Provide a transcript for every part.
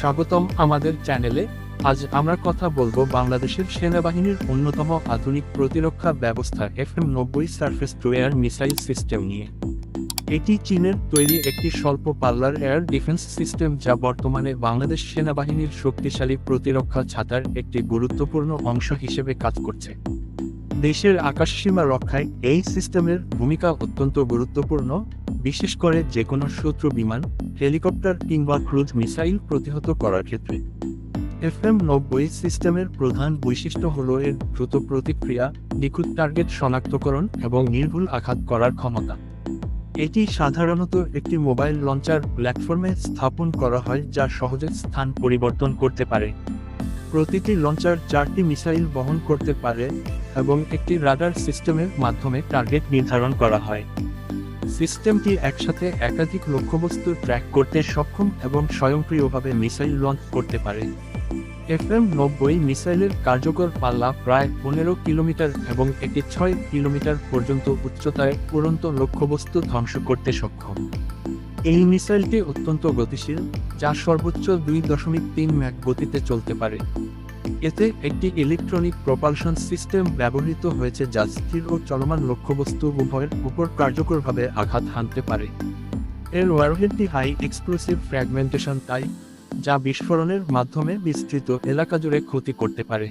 স্বাগতম আমাদের চ্যানেলে। আজ আমরা কথা বলব বাংলাদেশের সেনাবাহিনীর অন্যতম আধুনিক প্রতিরক্ষা ব্যবস্থা এফ এম নব্বই surface to air missile system নিয়ে। এটি চীনের তৈরি একটি স্বল্প পাল্লার এয়ার ডিফেন্স সিস্টেম যা বর্তমানে বাংলাদেশ সেনাবাহিনীর শক্তিশালী প্রতিরক্ষা ছাতার একটি গুরুত্বপূর্ণ অংশ হিসেবে কাজ করছে। দেশের আকাশসীমা রক্ষায় এই সিস্টেমের ভূমিকা অত্যন্ত গুরুত্বপূর্ণ। বিশেষ করে যে কোনো শত্রু বিমান, হেলিকপ্টার কিংবা ক্রুজ মিসাইল প্রতিহত করার ক্ষেত্রে। এফ এম নব্বই সিস্টেমের প্রধান বৈশিষ্ট্য হল এর দ্রুত প্রতিক্রিয়া, নিখুঁত টার্গেট শনাক্তকরণ এবং নির্ভুল আঘাত করার ক্ষমতা। এটি সাধারণত একটি মোবাইল লঞ্চার প্ল্যাটফর্মে স্থাপন করা হয় যা সহজে স্থান পরিবর্তন করতে পারে। প্রতিটি লঞ্চার চারটি মিসাইল বহন করতে পারে এবং একটি রাডার সিস্টেমের মাধ্যমে টার্গেট নির্ধারণ করা হয়। সিস্টেমটি একসাথে একাধিক লক্ষ্যবস্তু ট্র্যাক করতে সক্ষম এবং স্বয়ংক্রিয়ভাবে মিসাইল লঞ্চ করতে পারে। এফএম নব্বই মিসাইলের কার্যকর পাল্লা প্রায় পনেরো কিলোমিটার এবং এটি ছয় কিলোমিটার পর্যন্ত উচ্চতায় উড়ন্ত লক্ষ্যবস্তু ধ্বংস করতে সক্ষম। এই মিসাইলটি অত্যন্ত গতিশীল, যা সর্বোচ্চ দুই দশমিক তিন ম্যাক গতিতে চলতে পারে। এতে একটি ইলেকট্রনিক প্রপালশন সিস্টেম ব্যবহৃত হয়েছে যা স্থির ও চলমান লক্ষ্যবস্তু উভয়ের উপর কার্যকরভাবে আঘাত হানতে পারে। এর ওয়ারহেডটি হাই এক্সপ্লোসিভ ফ্র্যাগমেন্টেশন টাইপ যা বিস্ফোরণের মাধ্যমে বিস্তৃত এলাকা জুড়ে ক্ষতি করতে পারে।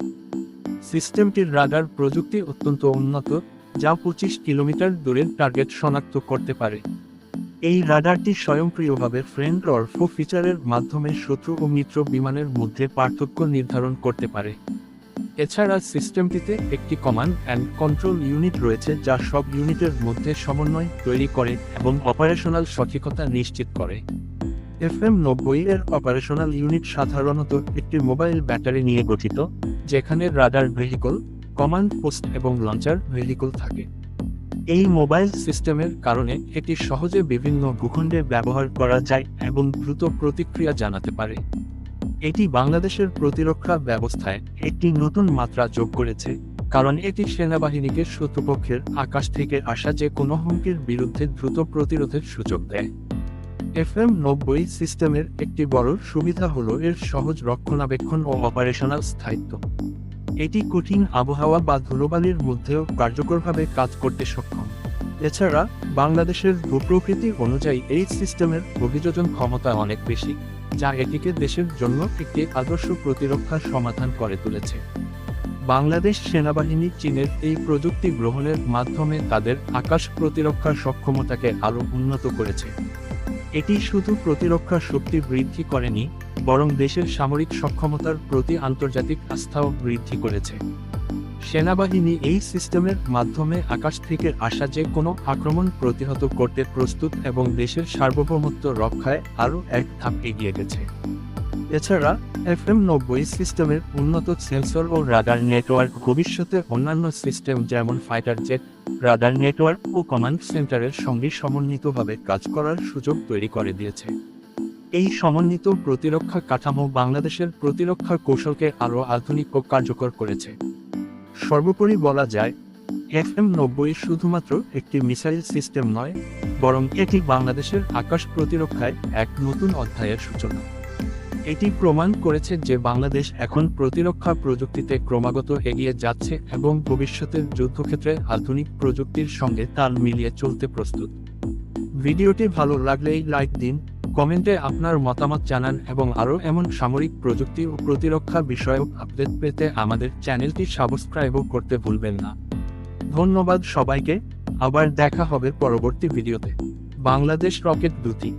সিস্টেমটির রাডার প্রযুক্তি অত্যন্ত উন্নত, যা পঁচিশ কিলোমিটার দূরের টার্গেট শনাক্ত করতে পারে। এই রাডারটি স্বয়ংক্রিয়ভাবে ফ্রেন্ড অর্ফো ফিচারের মাধ্যমে শত্রু ও মিত্র বিমানের মধ্যে পার্থক্য নির্ধারণ করতে পারে। এছাড়া সিস্টেমটিতে একটি কমান্ড অ্যান্ড কন্ট্রোল ইউনিট রয়েছে যা সব ইউনিটের মধ্যে সমন্বয় তৈরি করে এবং অপারেশনাল সঠিকতা নিশ্চিত করে। এফ এম নব্বই এর অপারেশনাল ইউনিট সাধারণত একটি মোবাইল ব্যাটারি নিয়ে গঠিত, যেখানে রাডার ভেহিকল, কমান্ড পোস্ট এবং লঞ্চার ভেহিকল থাকে। এই মোবাইল সিস্টেমের কারণে এটি সহজে বিভিন্ন ভূখণ্ডে ব্যবহার করা যায় এবং দ্রুত প্রতিক্রিয়া জানাতে পারে। এটি বাংলাদেশের প্রতিরক্ষা ব্যবস্থায় একটি নতুন মাত্রা যোগ করেছে, কারণ এটি সেনাবাহিনীকে শত্রুপক্ষের আকাশ থেকে আসা যে কোনো হুমকির বিরুদ্ধে দ্রুত প্রতিরোধের সুযোগ দেয়। এফ এম নব্বই সিস্টেমের একটি বড় সুবিধা হল এর সহজ রক্ষণাবেক্ষণ ও অপারেশনাল স্থায়িত্ব। এটি কঠিন আবহাওয়া বা ধুলোবালির মধ্যেও কার্যকরভাবে কাজ করতে সক্ষম। এছাড়া, বাংলাদেশের ভূপ্রকৃতি অনুযায়ী এই সিস্টেমের অভিযোজন ক্ষমতা অনেক বেশি, যা এটিকে দেশের জন্য একটি আদর্শ প্রতিরক্ষার সমাধান করে তুলেছে। বাংলাদেশ সেনাবাহিনী চীনের এই প্রযুক্তি গ্রহণের মাধ্যমে তাদের আকাশ প্রতিরক্ষার সক্ষমতাকে আরও উন্নত করেছে। এটি শুধু প্রতিরক্ষা শক্তি বৃদ্ধি করেনি বরং দেশের সামরিক সক্ষমতার প্রতি আন্তর্জাতিক আস্থাও বৃদ্ধি করেছে। সেনাবাহিনী এই সিস্টেমের মাধ্যমে আকাশ থেকে আসা যে কোনো আক্রমণ প্রতিহত করতে প্রস্তুত এবং দেশের সার্বভৌমত্ব রক্ষায় আরও এক ধাপ এগিয়ে গেছে। এছাড়া এফ এম নব্বই সিস্টেমের উন্নত সেন্সর ও রাডার নেটওয়ার্ক ভবিষ্যতে অন্যান্য সিস্টেম যেমন ফাইটার জেট, রাডার নেটওয়ার্ক ও কমান্ড সেন্টারের সঙ্গে সমন্বিতভাবে কাজ করার সুযোগ তৈরি করে দিয়েছে। এই সমন্বিত প্রতিরক্ষা কাঠামো বাংলাদেশের প্রতিরক্ষা কৌশলকে আরও আধুনিক ও কার্যকর করেছে। সর্বোপরি বলা যায় এফ এম নব্বই শুধুমাত্র একটি মিসাইল সিস্টেম নয়, বরং এটি বাংলাদেশের আকাশ প্রতিরক্ষায় এক নতুন অধ্যায়ের সূচনা। এটি প্রমাণ করেছে যে বাংলাদেশ এখন প্রতিরক্ষা প্রযুক্তিতে ক্রমাগত এগিয়ে যাচ্ছে এবং ভবিষ্যতের যুদ্ধক্ষেত্রে আধুনিক প্রযুক্তির সঙ্গে তাল মিলিয়ে চলতে প্রস্তুত। ভিডিওটি ভালো লাগলেই লাইক দিন কমেন্টে আপনার মতামত জানান এবং আরও এমন সামরিক প্রযুক্তি ও প্রতিরক্ষা বিষয়ক আপডেট পেতে আমাদের চ্যানেলটি সাবস্ক্রাইবও করতে ভুলবেন না। ধন্যবাদ সবাইকে, আবার দেখা হবে পরবর্তী ভিডিওতে। বাংলাদেশ রকেট দুটি।